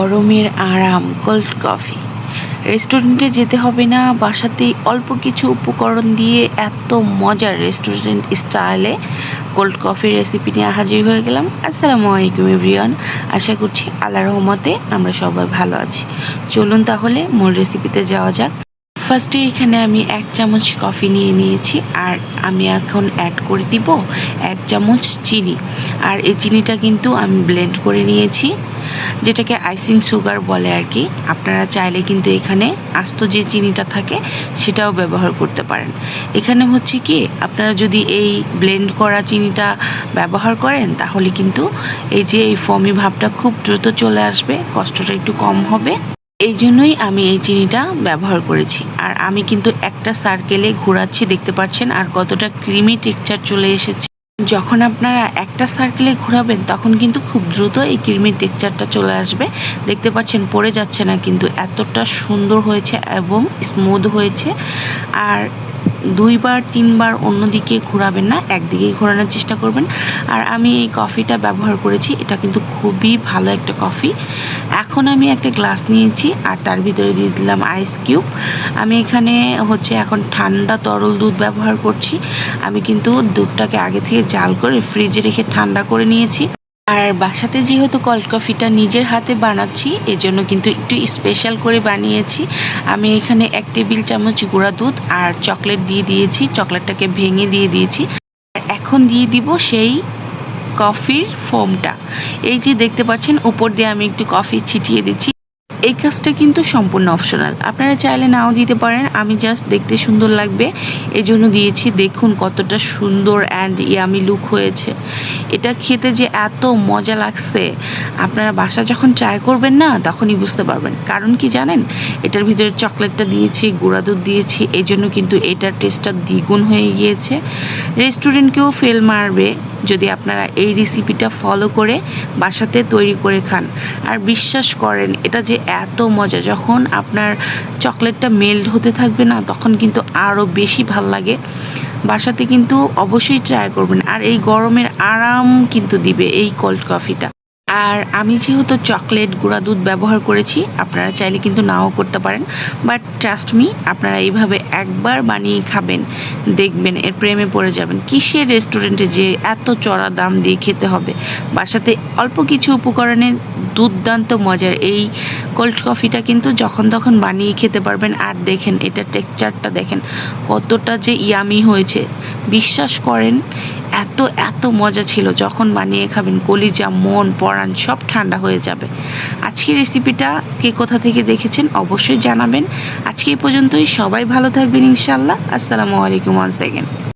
গরমের আরাম cold coffee রেস্টুরেন্টে যেতে হবে না, বাসাতেই অল্প কিছু উপকরণ দিয়ে এত মজার রেস্টুরেন্ট স্টাইলে কোল্ড কফির রেসিপি নিয়ে হাজির হয়ে গেলাম। আসসালামু আলাইকুম এভরিওয়ান আশা করছি আল্লাহ রহমতে আমরা সবাই ভালো আছি। চলুন তাহলে মূল রেসিপিতে যাওয়া যাক। ফার্স্টে এখানে আমি এক চামচ কফি নিয়ে নিয়েছি আর আমি এখন অ্যাড করে দিব এক চামচ চিনি। আর এই চিনিটা কিন্তু আমি ব্লেন্ড করে নিয়েছি। যেটাকে আইসিং সুগার বলে আর কি, আপনারা চাইলে কিন্তু এখানে আস্ত যে চিনিটা থাকে সেটাও ব্যবহার করতে পারেন। এখানে হচ্ছে কি, আপনারা যদি এই ব্লেন্ড করা চিনিটা ব্যবহার করেন, তাহলে কিন্তু এই যে এই ফমি ভাবটা খুব দ্রুত চলে আসবে, কষ্টটা একটু কম হবে। এই জন্যই আমি এই চিনিটা ব্যবহার করেছি। আর আমি কিন্তু একটা সার্কেলে ঘোরাচ্ছি, দেখতে পাচ্ছেন, আর কতটা ক্রিমি টেক্সচার চলে এসেছে। যখন আপনারা একটা সার্কেলে ঘোরাবেন, তখন কিন্তু খুব দ্রুত এই কৃমির টেক্সচারটা চলে আসবে। দেখতে পাচ্ছেন, পড়ে যাচ্ছে না, কিন্তু এতটা সুন্দর হয়েছে এবং স্মুথ হয়েছে। আর দুইবার, তিনবার অন্যদিকে ঘোরাবেন না একদিকেই ঘোরানোর চেষ্টা করবেন। আর আমি এই কফিটা ব্যবহার করেছি, এটা কিন্তু খুবই ভালো একটা কফি। এখন আমি একটা গ্লাস নিয়েছি আর তার ভিতরে দিয়ে দিলাম আইস কিউব আমি এখানে হচ্ছে এখন ঠান্ডা তরল দুধ ব্যবহার করছি। আমি কিন্তু দুধটাকে আগে থেকে জাল করে ফ্রিজে রেখে ঠান্ডা করে নিয়েছি। আর বাসাতে যেহেতু কল্ড কফিটা নিজের হাতে বানাচ্ছি, এজন্য কিন্তু একটু স্পেশাল করে বানিয়েছি। আমি এখানে এক টেবিল চামচ গুঁড়া দুধ আর চকলেট দিয়ে দিয়েছি চকলেটটাকে ভেঙে দিয়ে দিয়েছি। আর এখন দিয়ে দিব সেই কফির ফোমটা এই যে দেখতে পাচ্ছেন, উপর দিয়ে আমি একটু কফি ছিটিয়ে দিচ্ছি। এই কাজটা কিন্তু সম্পূর্ণ অপশনাল আপনারা চাইলে নাও দিতে পারেন। আমি জাস্ট দেখতে সুন্দর লাগবে। এই জন্য দিয়েছি। দেখুন কতটা সুন্দর অ্যান্ড ইয়ামি লুক হয়েছে। এটা খেতে যে এত মজা লাগছে, আপনারা বাসা যখন ট্রাই করবেন না, তখনই বুঝতে পারবেন। কারণ কি জানেন? এটার ভিতরে চকলেটটা দিয়েছি, গুঁড়া দুধ দিয়েছি এই জন্য কিন্তু এটার টেস্টটা দ্বিগুণ হয়ে গিয়েছে। রেস্টুরেন্টকেও ফেল মারবে। যদি আপনারা এই রেসিপিটা ফলো করে বাসাতে তৈরি করে খান। আর বিশ্বাস করেন, এটা যে এত মজা, যখন আপনার চকলেটটা মেল্ট হতে থাকবে না, তখন কিন্তু আরও বেশি ভালো লাগে। বাসাতে কিন্তু অবশ্যই ট্রাই করবেন। আর এই গরমের আরাম কিন্তু দিবে এই কোল্ড কফিটা আর আমি যেহেতু চকলেট, গুঁড়া দুধ ব্যবহার করেছি, আপনারা চাইলে কিন্তু নাও করতে পারেন। বাট ট্রাস্ট মি আপনারা এইভাবে একবার বানিয়ে খাবেন, দেখবেন, এর প্রেমে পড়ে যাবেন। কিসের রেস্টুরেন্টে যে এত চড়া দাম দিয়ে খেতে হবে? বাসাতে অল্প কিছু উপকরণে দুর্দান্ত মজার এই কোল্ড কফিটা কিন্তু যখন তখন বানিয়ে খেতে পারবেন। আর দেখেন, এটা টেক্সচারটা দেখেন, কতটা যে ইয়ামি হয়েছে। বিশ্বাস করেন এত এত মজা ছিল যখন বানিয়ে খাবেন, কলিজা, মন, পরাণ, সব ঠান্ডা হয়ে যাবে। আজকের রেসিপিটা কে কোথা থেকে দেখেছেন অবশ্যই জানাবেন। আজকে এই পর্যন্তই, সবাই ভালো থাকবেন ইনশাল্লাহ আসসালামু আলাইকুম ওয়ান সেকেন্ড